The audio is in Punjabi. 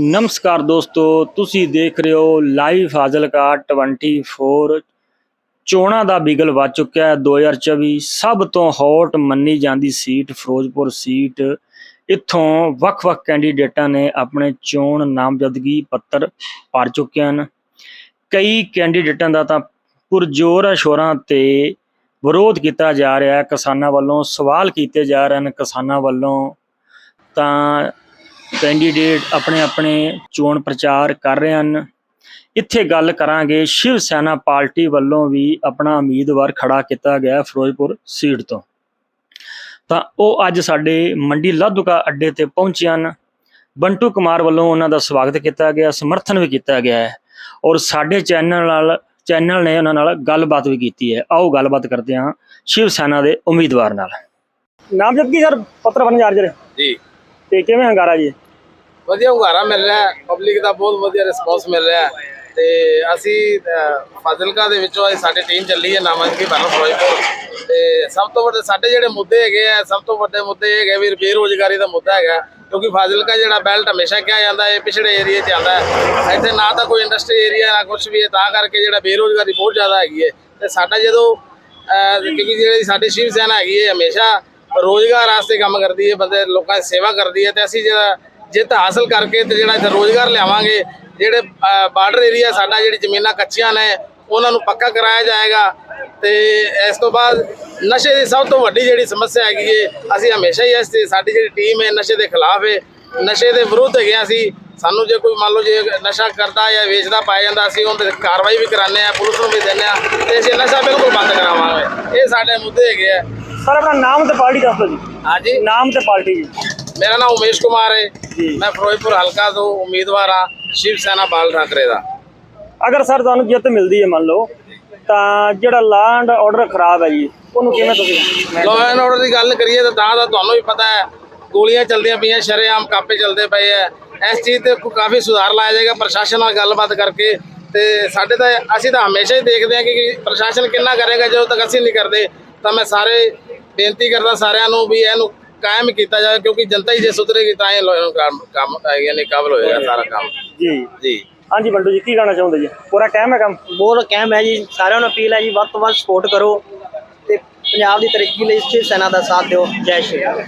ਨਮਸਕਾਰ ਦੋਸਤੋ, ਤੁਸੀਂ ਦੇਖ ਰਹੇ ਹੋ ਲਾਈਵ ਫਾਜ਼ਿਲਕਾ 24 ਚੋਣਾਂ ਦਾ ਬਿਗਲ ਵੱਜ ਚੁੱਕਿਆ ਹੈ 2024 ਸਭ ਤੋਂ ਹੌਟ ਮੰਨੀ ਜਾਂਦੀ ਸੀਟ ਫਿਰੋਜ਼ਪੁਰ ਸੀਟ। ਇੱਥੋਂ ਵੱਖ-ਵੱਖ ਕੈਂਡੀਡੇਟਾਂ ਨੇ ਆਪਣੇ ਚੋਣ ਨਾਮਜ਼ਦਗੀ ਪੱਤਰ ਭਰ ਚੁੱਕੇ ਹਨ। ਕਈ ਕੈਂਡੀਡੇਟਾਂ ਦਾ ਤਾਂ ਪੁਰਜੋਰ ਸ਼ੋਰਾਂ ਤੇ ਵਿਰੋਧ ਕੀਤਾ ਜਾ ਰਿਹਾ ਹੈ। ਕਿਸਾਨਾਂ ਵੱਲੋਂ ਸਵਾਲ ਕੀਤੇ ਜਾ ਰਹੇ ਹਨ ਕਿਸਾਨਾਂ ਵੱਲੋਂ। ਤਾਂ ਕੈਂਡੀਡੇਟ ਆਪਣੇ ਆਪਣੇ ਚੋਣ ਪ੍ਰਚਾਰ ਕਰ ਰਹੇ ਹਨ। ਇੱਥੇ ਗੱਲ ਕਰਾਂਗੇ ਸ਼ਿਵ ਸੈਨਾ ਪਾਰਟੀ ਵੱਲੋਂ ਵੀ ਆਪਣਾ ਉਮੀਦਵਾਰ ਖੜਾ ਕੀਤਾ ਗਿਆ ਫਿਰੋਜ਼ਪੁਰ ਸੀਟ ਤੋਂ। ਤਾਂ ਉਹ ਅੱਜ ਸਾਡੇ ਮੰਡੀ ਲਾਧੂਕਾ ਅੱਡੇ ਤੇ ਪਹੁੰਚੇ ਹਨ। ਬੰਟੂ ਕੁਮਾਰ ਵੱਲੋਂ ਉਹਨਾਂ ਦਾ ਸਵਾਗਤ ਕੀਤਾ ਗਿਆ ਸਮਰਥਨ ਵੀ ਕੀਤਾ ਗਿਆ ਹੈ ਔਰ ਸਾਡੇ ਚੈਨਲ ਨਾਲ ਚੈਨਲ ਨੇ ਉਹਨਾਂ ਨਾਲ ਗੱਲਬਾਤ ਵੀ ਕੀਤੀ ਹੈ। ਆਓ ਗੱਲਬਾਤ ਕਰਦੇ ਹਾਂ ਸ਼ਿਵ ਸੈਨਾ ਦੇ ਉਮੀਦਵਾਰ ਨਾਲ। ਨਾਮਜ਼ਦਗੀ ਸਰ ਪੱਤਰ ਬਣ ਜਾ ਰਹੇ ਜੀ। ਤੇ ਕਿਵੇਂ ਹੰਗਾਰਾ ਜੀ? ਵਧੀਆ ਹੁੰਗਾਰਾ ਮਿਲ ਰਿਹਾ ਪਬਲਿਕ ਦਾ ਬਹੁਤ ਵਧੀਆ ਰਿਸਪੌਂਸ ਮਿਲ ਰਿਹਾ ਹੈ। ਤੇ ਅਸੀਂ ਅਹ, ਫਾਜ਼ਿਲਕਾ ਦੇ ਵਿੱਚੋਂ ਅੱਜ ਸਾਡੀ ਟੀਮ ਚੱਲੀ ਹੈ ਨਾਮਜ਼ਦਗੀ ਭਰਨ ਫਿਰੋਜ਼ਪੁਰ ਤੇ ਸਭ ਤੋਂ ਵੱਡੇ ਸਾਡੇ ਜਿਹੜੇ ਮੁੱਦੇ ਹੈਗੇ ਆ ਸਭ ਤੋਂ ਵੱਡੇ ਮੁੱਦੇ ਇਹ ਹੈਗੇ ਵੀ ਬੇਰੋਜ਼ਗਾਰੀ ਦਾ ਮੁੱਦਾ ਹੈਗਾ। ਕਿਉਂਕਿ ਫਾਜ਼ਿਲਕਾ ਜਿਹੜਾ ਬੈਲਟ ਹਮੇਸ਼ਾ ਕਿਹਾ ਜਾਂਦਾ ਹੈ ਪਿਛੜੇ ਏਰੀਏ 'ਚ ਆਉਂਦਾ ਹੈ। ਇੱਥੇ ਨਾ ਤਾਂ ਕੋਈ ਇੰਡਸਟਰੀ ਏਰੀਆ ਨਾ ਕੁਝ ਵੀ ਹੈ ਤਾਂ ਕਰਕੇ ਜਿਹੜਾ ਬੇਰੁਜ਼ਗਾਰੀ ਬਹੁਤ ਜ਼ਿਆਦਾ ਹੈਗੀ ਹੈ। ਤੇ ਸਾਡਾ ਜਦੋਂ ਅਹ, ਕਿਉਂਕਿ ਜਿਹੜੀ ਸਾਡੀ ਸ਼ਿਵ ਸੈਨਾ ਹੈਗੀ ਹੈ ਹਮੇਸ਼ਾ ਰੋਜ਼ਗਾਰ ਵਾਸਤੇ ਕੰਮ ਕਰਦੀ ਹੈ, ਬੰਦੇ ਲੋਕਾਂ ਦੀ ਸੇਵਾ ਕਰਦੀ ਹੈ ਤੇ ਅਸੀਂ ਜਿਹੜਾ ਜਿੱਤ ਹਾਸਲ ਕਰਕੇ ਤੇ ਜਿਹੜਾ ਇੱਥੇ ਰੋਜ਼ਗਾਰ ਲਿਆਵਾਂਗੇ, ਜਿਹੜੇ ਬਾਰਡਰ ਏਰੀਆ ਸਾਡਾ, ਜਿਹੜੀ ਜ਼ਮੀਨਾਂ ਕੱਚੀਆਂ ਨੇ, ਉਹਨਾਂ ਨੂੰ ਪੱਕਾ ਕਰਾਇਆ ਜਾਏਗਾ ਤੇ ਇਸ ਤੋਂ ਬਾਅਦ ਨਸ਼ੇ ਦੀ ਸਭ ਤੋਂ ਵੱਡੀ ਜਿਹੜੀ ਸਮੱਸਿਆ ਹੈਗੀ ਏ, ਅਸੀਂ ਹਮੇਸ਼ਾ ਹੀ ਇਸ ਤੇ, ਸਾਡੀ ਜਿਹੜੀ ਟੀਮ ਹੈ ਨਸ਼ੇ ਦੇ ਖਿਲਾਫ ਹੈ ਨਸ਼ੇ ਦੇ ਵਿਰੁੱਧ ਹੈਗੇ ਹਾਂ ਅਸੀਂ, ਸਾਨੂੰ ਜੇ ਕੋਈ ਮੰਨ ਲਓ ਜੇ ਨਸ਼ਾ ਕਰਦਾ ਜਾਂ ਵੇਚਦਾ ਪਾਇਆ ਜਾਂਦਾ, ਅਸੀਂ ਉਹਦੇ ਕਾਰਵਾਈ ਵੀ ਕਰਾਉਂਦੇ ਆ ਪੁਲਿਸ ਨੂੰ ਵੀ ਦਿੰਦੇ ਆ ਤੇ ਅਸੀਂ ਨਸ਼ਾ ਬਿਲਕੁਲ ਬੰਦ ਕਰਾਵਾਂਗੇ। ਇਹ ਸਾਡੇ ਮੁੱਦੇ ਹੈਗੇ ਆ। ਸਰ ਆਪਣਾ ਨਾਮ ਤੇ ਪਾਰਟੀ ਦੱਸ ਦਿਓ ਜੀ। ਹਾਂਜੀ। ਨਾਮ ਤੇ ਪਾਰਟੀ ਜੀ। ਮੇਰਾ ਨਾਮ ਉਮੇਸ਼ ਕੁਮਾਰ ਹੈ। ਮੈਂ ਫਿਰੋਜ਼ਪੁਰ ਹਲਕਾ ਤੋਂ ਉਮੀਦਵਾਰ ਹਾਂ ਸ਼ਿਵ ਸੈਨਾ ਬਾਲ ਠਾਕਰੇ ਦਾ। ਅਗਰ ਸਰ ਤੁਹਾਨੂੰ ਜਿੱਤ ਮਿਲਦੀ ਹੈ ਮੰਨ ਲਓ ਤਾਂ ਜਿਹੜਾ ਲਾਂਡ ਆਰਡਰ ਖਰਾਬ ਹੈ ਜੀ ਉਹਨੂੰ ਕਿਵੇਂ ਤੁਸੀਂ ਲਾਅ ਐਂਡ ਆਰਡਰ ਦੀ ਗੱਲ ਕਰੀਏ ਤਾਂ ਤਾਂ ਤੁਹਾਨੂੰ ਵੀ ਪਤਾ ਹੈ ਗੋਲੀਆਂ ਚੱਲਦੀਆਂ ਪਈਆਂ ਸ਼ਰੇਆਮ ਕਾਪੇ ਚੱਲਦੇ ਪਏ ਐ ਇਸ ਚੀਜ਼ ਤੇ ਕੋ- ਕਾਫੀ ਸੁਧਾਰ ਲਾਇਆ ਜਾਏਗਾ ਪ੍ਰਸ਼ਾਸਨ ਨਾਲ ਗੱਲਬਾਤ ਕਰਕੇ ਤੇ ਸਾਡੇ ਤਾਂ ਅਸੀਂ ਤਾਂ ਹਮੇਸ਼ਾ ਹੀ ਦੇਖਦੇ ਹਾਂ ਕਿ ਪ੍ਰਸ਼ਾਸਨ ਕਿੰਨਾ ਕਰੇਗਾ ਜਦੋਂ ਤੱਕ ਅਸੀਂ ਨਹੀਂ ਕਰਦੇ ਤਾਂ ਮੈਂ ਸਾਰੇ ਬੇਨਤੀ ਕਰਦਾ ਸਾਰਿਆਂ ਨੂੰ ਵੀ ਇਹਨੂੰ ਕਾਇਮ ਕੀਤਾ ਜਾਵੇ ਕਿਉਂਕਿ ਜਨਤਾ ਹੀ ਜੇ ਸੁਧਰੇਗੀ ਤਾਂ ਇਹ ਲੋ- ਕੰਮ ਕੰਮ ਯਾਨੀ ਕਾਬਲ ਹੋਏਗਾ ਸਾਰਾ ਕੰਮ। ਜੀ। ਜੀ। ਹਾਂਜੀ ਬੰਟੂ ਜੀ ਕੀ ਕਹਿਣਾ ਚਾਹੁੰਦੇ ਜੀ? ਪੂਰਾ ਕਾਇਮ ਹੈ ਕੰਮ? ਬਹੁਤ ਕਹਿਮ ਹੈ ਜੀ। ਸਾਰਿਆਂ ਨੂੰ ਅਪੀਲ ਹੈ ਜੀ ਵੱਧ ਤੋਂ ਵੱਧ ਸਪੋਰਟ ਕਰੋ ਤੇ ਪੰਜਾਬ ਦੀ ਤਰੱਕੀ ਲਈ ਸ਼ਿਵ ਸੈਨਾ ਦਾ ਸਾਥ ਦਿਓ। ਜੈ ਸ਼੍ਰੀ ਰਾਮ